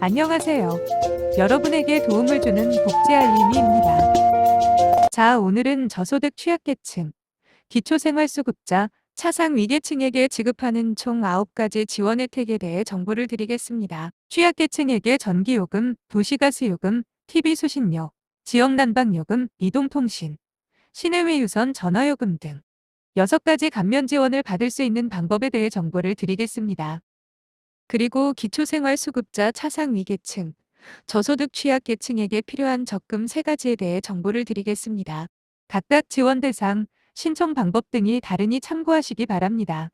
안녕하세요. 여러분에게 도움을 주는 복지 알림이입니다. 자, 오늘은 저소득 취약계층, 기초생활수급자, 차상 위계층에게 지급하는 총 9가지 지원 혜택에 대해 정보를 드리겠습니다. 취약계층에게 전기요금, 도시가스요금, TV 수신료, 지역난방요금, 이동통신, 시내외 유선 전화요금 등 6가지 감면 지원을 받을 수 있는 방법에 대해 정보를 드리겠습니다. 그리고 기초생활수급자 차상위계층, 저소득 취약계층에게 필요한 적금 3가지에 대해 정보를 드리겠습니다. 각각 지원 대상, 신청 방법 등이 다르니 참고하시기 바랍니다.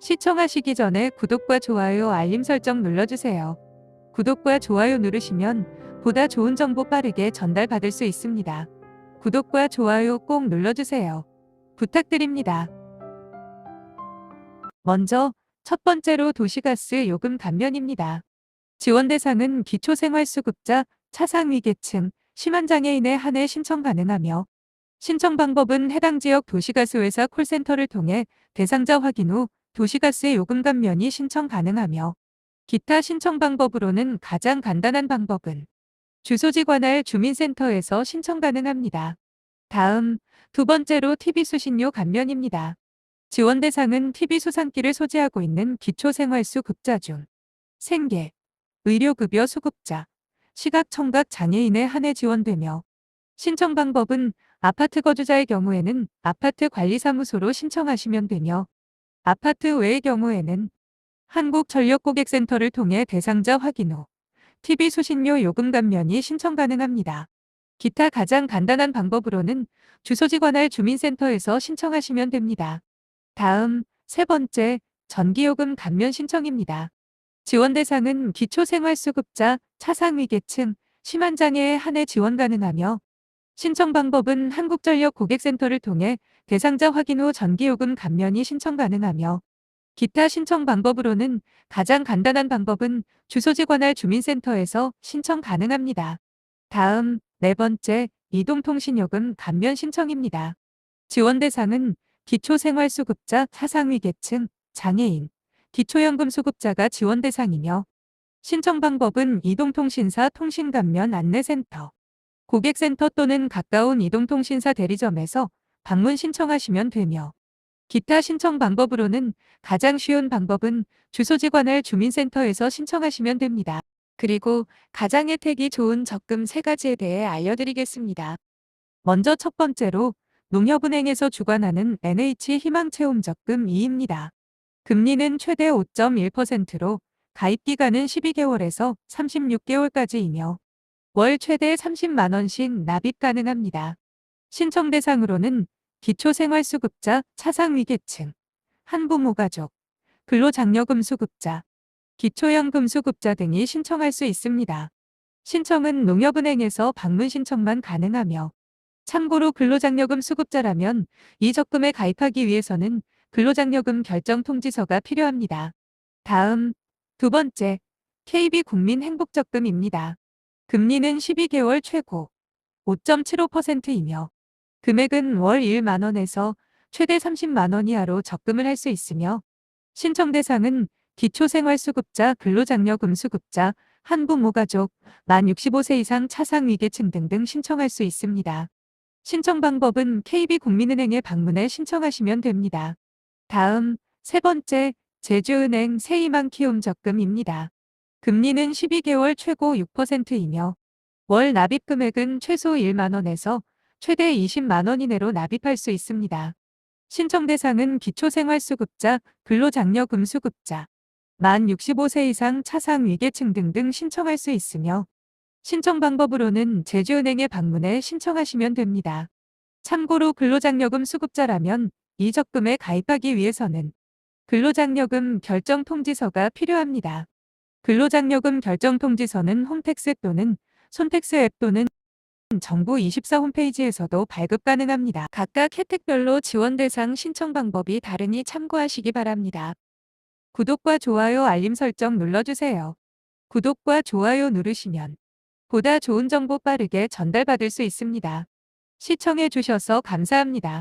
시청하시기 전에 구독과 좋아요, 알림 설정 눌러주세요. 구독과 좋아요 누르시면 보다 좋은 정보 빠르게 전달받을 수 있습니다. 구독과 좋아요 꼭 눌러주세요. 부탁드립니다. 먼저 첫 번째로 도시가스 요금 감면입니다. 지원 대상은 기초생활수급자, 차상위계층, 심한장애인에 한해 신청 가능하며 신청 방법은 해당 지역 도시가스 회사 콜센터를 통해 대상자 확인 후 도시가스의 요금 감면이 신청 가능하며 기타 신청 방법으로는 가장 간단한 방법은 주소지 관할 주민센터에서 신청 가능합니다. 다음 두 번째로 TV 수신료 감면입니다. 지원 대상은 TV 수상기를 소지하고 있는 기초생활수 급자 중 생계, 의료급여 수급자, 시각청각 장애인에 한해 지원되며 신청 방법은 아파트 거주자의 경우에는 아파트 관리사무소로 신청하시면 되며 아파트 외의 경우에는 한국전력고객센터를 통해 대상자 확인 후 TV 수신료 요금 감면이 신청 가능합니다. 기타 가장 간단한 방법으로는 주소지 관할 주민센터에서 신청하시면 됩니다. 다음 세 번째 전기요금 감면 신청입니다. 지원 대상은 기초생활수급자, 차상위계층, 심한장애에 한해 지원 가능하며 신청 방법은 한국전력 고객센터를 통해 대상자 확인 후 전기요금 감면이 신청 가능하며 기타 신청 방법으로는 가장 간단한 방법은 주소지 관할 주민센터에서 신청 가능합니다. 다음 네 번째 이동통신요금 감면 신청입니다. 지원 대상은 기초생활수급자, 차상위계층, 장애인, 기초연금 수급자가 지원 대상이며 신청 방법은 이동통신사 통신감면 안내센터, 고객센터 또는 가까운 이동통신사 대리점에서 방문 신청하시면 되며 기타 신청 방법으로는 가장 쉬운 방법은 주소지 관할 주민센터에서 신청하시면 됩니다. 그리고 가장 혜택이 좋은 적금 3가지에 대해 알려드리겠습니다. 먼저 첫 번째로 농협은행에서 주관하는 NH 희망체험 적금 2입니다. 금리는 최대 5.1%로 가입 기간은 12개월에서 36개월까지이며 월 최대 30만원씩 납입 가능합니다. 신청 대상으로는 기초생활수급자, 차상위계층, 한부모가족, 근로장려금 수급자, 기초연금 수급자 등이 신청할 수 있습니다. 신청은 농협은행에서 방문 신청만 가능하며 참고로 근로장려금 수급자라면 이 적금에 가입하기 위해서는 근로장려금 결정 통지서가 필요합니다. 다음 두 번째 KB 국민행복적금입니다. 금리는 12개월 최고 5.75%이며 금액은 월 1만 원에서 최대 30만 원 이하로 적금을 할 수 있으며 신청 대상은 기초생활수급자, 근로장려금 수급자, 한부모가족, 만 65세 이상 차상위계층 등등 신청할 수 있습니다. 신청 방법은 KB국민은행에 방문해 신청하시면 됩니다. 다음 세 번째 제주은행 세이만 키움 적금입니다. 금리는 12개월 최고 6%이며 월 납입 금액은 최소 1만 원에서 최대 20만 원 이내로 납입할 수 있습니다. 신청 대상은 기초생활수급자, 근로장려금 수급자, 만 65세 이상 차상 위계층 등등 신청할 수 있으며 신청 방법으로는 제주은행에 방문해 신청하시면 됩니다. 참고로 근로장려금 수급자라면 이 적금에 가입하기 위해서는 근로장려금 결정 통지서가 필요합니다. 근로장려금 결정 통지서는 홈택스 또는 손택스 앱 또는 정부 24 홈페이지에서도 발급 가능합니다. 각각 혜택별로 지원 대상 신청 방법이 다르니 참고하시기 바랍니다. 구독과 좋아요 알림 설정 눌러주세요. 구독과 좋아요 누르시면 보다 좋은 정보 빠르게 전달받을 수 있습니다. 시청해 주셔서 감사합니다.